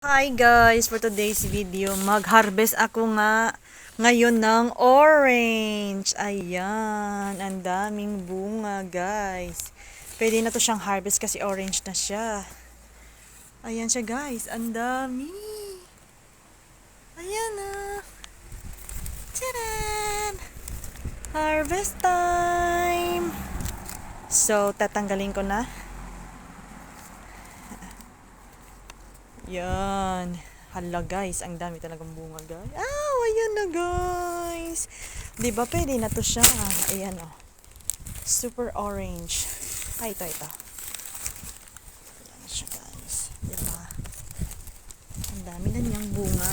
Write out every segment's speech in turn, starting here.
Hi guys! For today's video, mag-harvest ako nga ngayon ng orange. Ayan, ang daming bunga guys. Pwede na to siyang harvest kasi orange na siya. Ayan siya guys, ang dami. Ayan na. Tadaan! Harvest time! So, tatanggalin ko na. Yan. Hala guys, ang dami talagang bunga guys. Ah, ayan na guys. 'Di ba pwede na to siya? Ayan oh. Super orange. Ay, ito, ito. Ayan siya guys. 'Di ba? Ang dami na niyang bunga.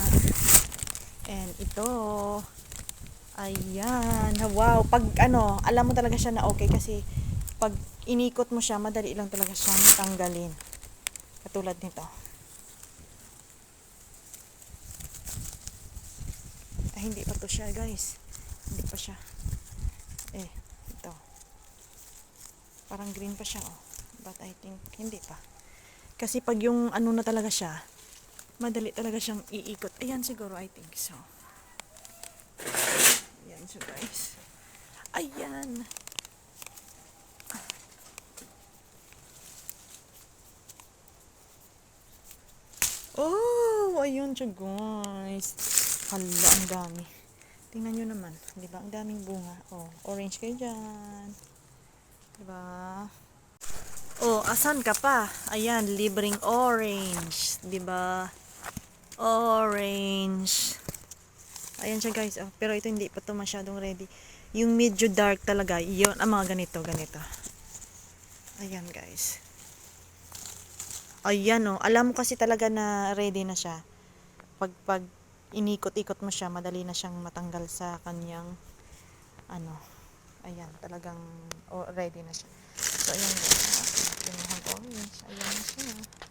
And ito. Ayan. Wow. Pag ano, alam mo talaga siya na okay kasi pag inikot mo siya, madali lang talaga siyang tanggalin. Katulad nito. Ay, hindi pa to siya, guys. Hindi pa siya. Eh, ito. Parang green pa siya, oh. But I think, hindi pa. Kasi pag yung ano na talaga siya, madali talaga siyang iikot. Ayan siguro, I think so. Ayan siya, guys. Ayan. Oh, ayun siya, guys. Hala, ang dami. Tingnan nyo naman. Di ba? Ang daming bunga. Oh, orange kayo dyan. Di ba? Oh, asan ka pa? Ayan, libreng orange. Di ba? Orange. Ayan siya guys. Oh, pero ito hindi pa to masyadong ready. Yung medyo dark talaga. Yun, ang mga ganito, ganito. Ayan guys. Ayan oh. Alam mo kasi talaga na ready na siya. Pag, pag inikot-ikot mo siya, madali na siyang matanggal sa kanyang ano. Ayan, talagang oh, ready na siya. So, ayan guys. Pinuhan ko orange. Ayan na siya.